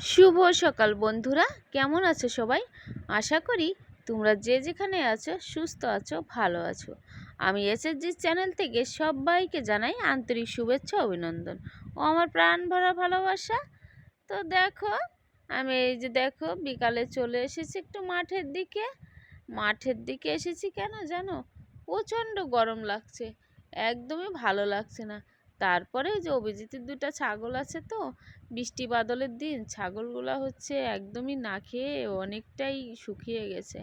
শুভ সকাল বন্ধুরা, কেমন আছো সবাই? আশা করি তোমরা যে যেখানে আছো, সুস্থ আছো, ভালো আছো। আমি এসএসজি চ্যানেল থেকে সবাইকে জানাই আন্তরিক শুভেচ্ছা, অভিনন্দন। ও আমার প্রাণ ভরা ভালোবাসা। তো দেখো, আমি এই যে দেখো, বিকালে চলে এসেছি একটু মাঠের দিকে। মাঠের দিকে এসেছি কেন জানো? প্রচণ্ড গরম লাগছে। একদমই ভালো লাগছে না। তারপরে যে অভিজিতের দুটো ছাগল আছে তো বৃষ্টি বাদলের দিন, ছাগলগুলো হচ্ছে একদমই না খেয়ে অনেকটাই শুকিয়ে গেছে।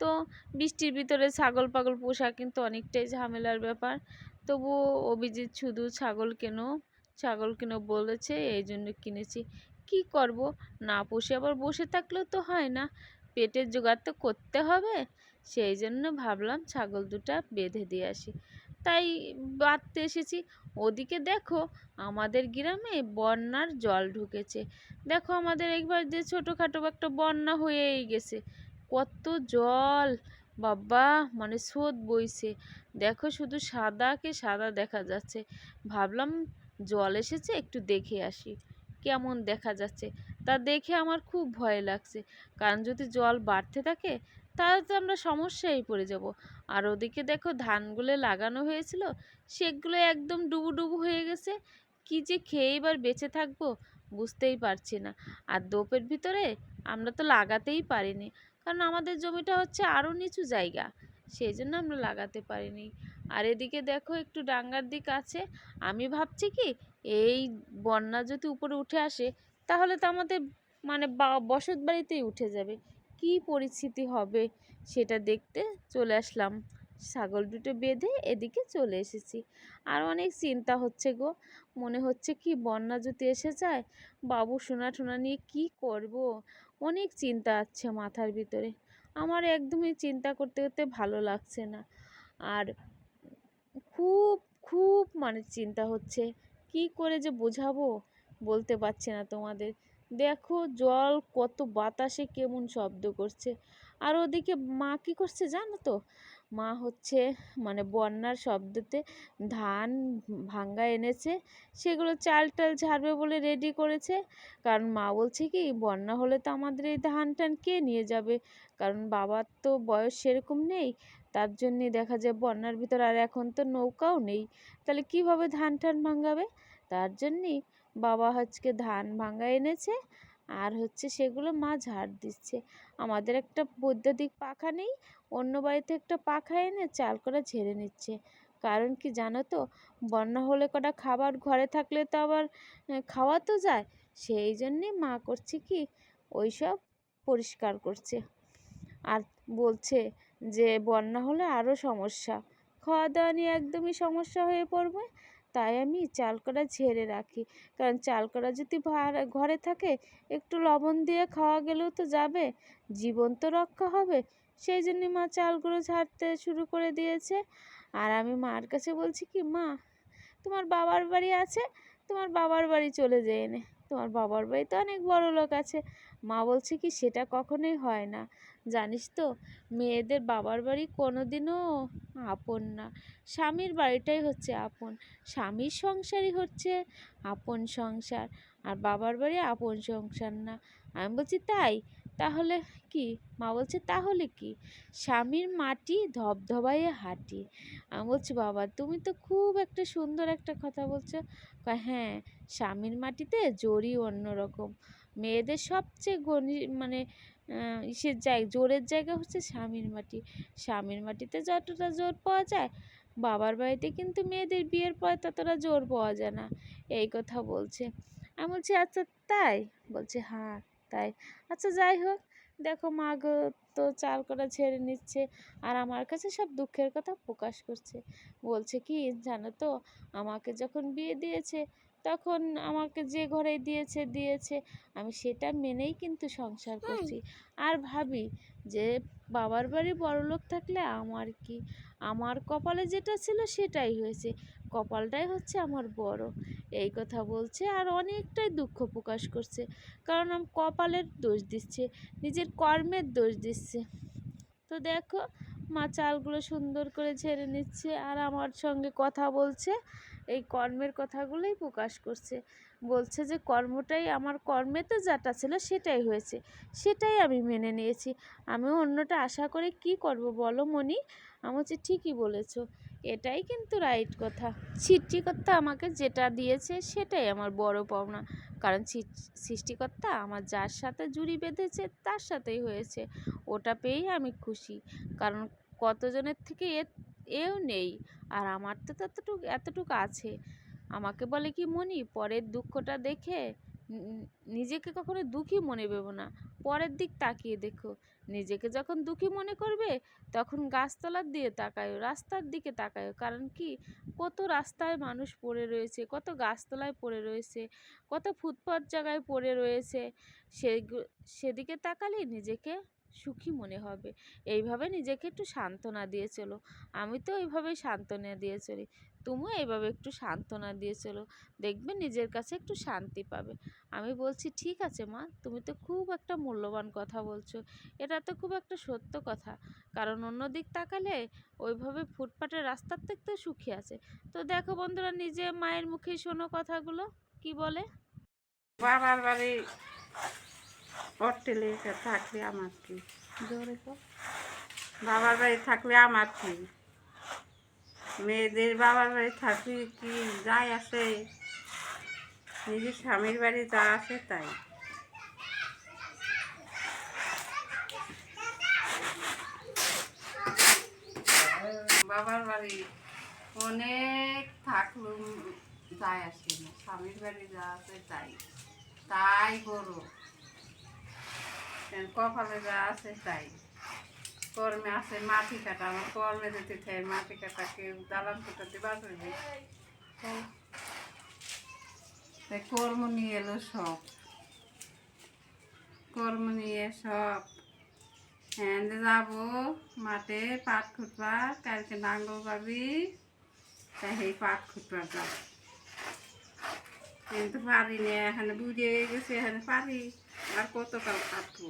তো বৃষ্টির ভিতরে ছাগল পাগল পোষা কিন্তু অনেকটাই ঝামেলার ব্যাপার। তবু অভিজিৎ শুধু ছাগল কেন ছাগল কেন বলেছে, এই জন্য কিনেছি। কি করব? না পুষে আবার বসে থাকলেও তো হয় না। পেটের জোগাড় তো করতে হবে। সেই জন্য ভাবলাম ছাগল দুটা বেঁধে দিয়ে আসি। তাই বাঁধতে এসেছি। ওদিকে দেখো আমাদের গ্রামে বন্যার জল ঢুকেছে। দেখো আমাদের একবার যে ছোটোখাটো একটা বন্যা হয়েই গেছে। কত জল! বাবা মানে স্রোত বইছে। দেখো শুধু সাদাকে সাদা দেখা যাচ্ছে। ভাবলাম জল এসেছে, একটু দেখে আসি, কেমন দেখা যাচ্ছে। তা দেখে আমার খুব ভয় লাগছে। কারণ যদি জল বাড়তে থাকে তাহলে তো আমরা সমস্যায় পড়ে যাব। আর ওদিকে দেখো ধানগুলো লাগানো হয়েছিল, সেগুলো একদম ডুবু ডুবু হয়ে গেছে। কি যে খেয়ে এবার বেঁচে থাকব বুঝতেই পারছি না। আর দোপের ভিতরে আমরা তো লাগাতেই পারিনি, কারণ আমাদের জমিটা হচ্ছে আরও নিচু জায়গা, সেই জন্য আমরা লাগাতে পারিনি। আর এদিকে দেখো একটু ডাঙ্গার দিক আছে, আমি ভাবছি কি এই বন্যা যদি উপরে উঠে আসে, তাহলে তো আমাদের মানে বসত বাড়িতেই উঠে যাবে। কি পরিস্থিতি হবে সেটা দেখতে চলে আসলাম। ছাগল দুটো বেঁধে এদিকে চলে এসেছি। আর অনেক চিন্তা হচ্ছে গো। মনে হচ্ছে কি বন্যা যদি এসে যায়, বাবু সোনা টোনা নিয়ে কি করব? অনেক চিন্তা আছে মাথার ভিতরে। আমার একদমই চিন্তা করতে করতে ভালো লাগছে না। আর খুব খুব মানে চিন্তা হচ্ছে। কি করে যে বোঝাবো? বলতে পারছি না তোমাদের। দেখো জল কত বাতাসে কেমন শব্দ করছে। আর ওদিকে মা কী করছে জানো তো? মা হচ্ছে মানে বন্যার শব্দতে ধান ভাঙ্গা এনেছে, সেগুলো চাল টাল ঝাড়বে বলে রেডি করেছে। কারণ মা বলছে কি, বন্যা হলে তো আমাদের এই ধান টান কে নিয়ে যাবে? কারণ বাবার তো বয়স সেরকম নেই। তার জন্যে দেখা যায় বন্যার ভিতর আর এখন তো নৌকাও নেই। তাহলে কীভাবে ধান টান ভাঙ্গাবে তার জন্যেই বাবা হচ্ছে ধান ভাঙ্গা এনেছে আর হচ্ছে সেগুলো মা ঝাড় দিচ্ছে। আমাদের একটা বৈদ্যুতিক পাখা নেই, অন্য বাড়িতে একটা পাখা এনে চাল করে ঝেড়ে নিচ্ছে। কারণ কি জানো তো, বন্যা হলে কটা খাবার ঘরে থাকলে তো আবার খাওয়া তো যায়। সেই জন্যে মা করছে কি ওই সব পরিষ্কার করছে। আর বলছে যে বন্যা হলে আরও সমস্যা। খাওয়া দাওয়া নিয়ে একদমই সমস্যা হয়ে পড়বে, তাই আমি চাল কড়া ঝেড়ে রাখি। কারণ চাল কড়া যদি ঘরে থাকে, একটু লবণ দিয়ে খাওয়া গেলেও তো যাবে, জীবন তো রক্ষা হবে। সেই জন্য মা চালগুলো ঝাড়তে শুরু করে দিয়েছে। আর আমি মার কাছে বলছি কি, মা, তোমার বাবার বাড়ি আছে? তোমার বাবার বাড়ি চলে যেয়ে নে। তোমার বাবার বাড়িতে অনেক বড় লোক আছে। মা বলছে কি, সেটা কখনোই হয় না। জানিস তো? মেয়েদের বাবার বাড়ি কোনো দিনও আপন না। স্বামীর বাড়িটাই হচ্ছে আপন। স্বামীর সংসারই হচ্ছে আপন সংসার, আর বাবার বাড়ি আপন সংসার না। আমি বলছি, তাই? তাহলে কি? মা বলছে, তাহলে কি? স্বামীর মাটি ধবধবাইয়ে হাঁটি। আমি বলছি, বাবা, তুমি তো খুব একটা সুন্দর একটা কথা বলছো। হ্যাঁ স্বামীর মাটিতে জোরই অন্যরকম। মেয়েদের সবচেয়ে গণি মানে ইসের জায়গা, জোরের জায়গা হচ্ছে স্বামীর মাটি। স্বামীর মাটিতে যতটা জোর পাওয়া যায়, বাবার বাড়িতে কিন্তু মেয়েদের বিয়ের পর ততটা জোর পাওয়া যায় না। এই কথা বলছে। আমি বলছি আচ্ছা তাই? বলছে হ্যাঁ তাই। আচ্ছা যাই হোক, দেখো মা গো তো চাল করা ছেড়ে নিচ্ছে আর আমার কাছে সব দুঃখের কথা প্রকাশ করছে। বলছে, কি জানো তো, আমাকে যখন বিয়ে দিয়েছে তখন আমাকে যে ঘরে দিয়েছে দিয়েছে। আমি সেটা মেনেই কিন্তু সংসার করছি। আর ভাবি যে বাবার বাড়ি বড়লোক থাকলে আমার কি? আমার কপালে যেটা ছিল সেটাই হয়েছে। কপালটাই হচ্ছে আমার বড়। এই কথা বলছে আর অনেকটাই দুঃখ প্রকাশ করছে। কারণ আমি কপালের দোষ দিচ্ছে নিজের কর্মের দোষ দিচ্ছে। তো দেখো মা চালগুলো সুন্দর করে ঝেড়ে নিচ্ছে আর আমার সঙ্গে কথা বলছে। এই কর্মের কথাগুলোই প্রকাশ করছে। বলছে যে, কর্মটাই আমার কর্মেতে যেটা ছিল সেটাই হয়েছে। সেটাই আমি মেনে নিয়েছি। আমি অন্যটা আশা করে কি করব বলো মনি আমি হচ্ছে ঠিকই বলেছ। এটাই কিন্তু রাইট কথা। সৃষ্টিকর্তা আমাকে যেটা দিয়েছে সেটাই আমার বড় পাওনা। কারণ সৃষ্টিকর্তা আমার যার সাথে জুড়ি বেঁধেছে তার সাথেই হয়েছে। ওটা পেয়েই আমি খুশি। কারণ কতজনের থেকে এ এও নেই। আর আমার তো ততটুকু, এতটুকু আছে। আমাকে বলে কি মনি পরের দুঃখটা দেখে নিজেকে কখনো দুঃখী মনে ভেবো না। পরের দিক তাকিয়ে দেখো। নিজেকে যখন দুঃখী মনে করবে, তখন গাছতলার দিয়ে তাকায়ও রাস্তার দিকে তাকায়ও কারণ কি? কত রাস্তায় মানুষ পড়ে রয়েছে, কত গাছতলায় পড়ে রয়েছে, কত ফুটপাত জায়গায় পড়ে রয়েছে। সেগু, সেদিকে তাকালেই নিজেকে সুখী মনে হবে। এইভাবে নিজেকে একটু সান্ত্বনা দিয়ে চলো। আমি তো এইভাবেই সান্ত্বনা দিয়ে চলি। তুমিও এইভাবে একটু সান্ত্বনা দিয়ে চলো। দেখবে নিজের কাছে একটু শান্তি পাবে। আমি বলছি, ঠিক আছে মা, তুমি তো খুব একটা মূল্যবান কথা বলছো। এটা তো খুব একটা সত্য কথা। কারণ অন্য দিক তাকালে ওইভাবে ফুটপাতের রাস্তার থেকে তো সুখী আছে। তো দেখো বন্ধুরা, নিজে মায়ের মুখেই শোনো কথাগুলো। কি বলে? বাবার বাড়ি হোটেলে থাকলে আমার কি? জোরে কর। বাবার বাড়ি থাকলে আমার কি? মেয়েদের বাবার বাড়ি থাকলে কি? যাই আসে। নিজের স্বামীর বাড়ি যা আছে তাই। বাবার বাড়ি অনেক থাকল যায় আসে না। স্বামীর বাড়ি যা আছে তাই। তাই বড়। কপালে যা আছে তাই। কর্মে আছে মাটি কাটা আমার কর্মে যেতে চাই মাটি কাটা কেউ দালান কোটাতে বাঁচবে তাই। কর্ম নিয়ে এলো সব। কর্ম নিয়ে সব। হ্যাঁ যাব মাঠে পাট খুঁটবা কালকে নাঙ্গল পাবি তাই সেই পাট খুঁটবা যাব। কিন্তু পারি না এখানে বুড়িয়ে গেছে এখানে পারি। Ar potong kalau apu.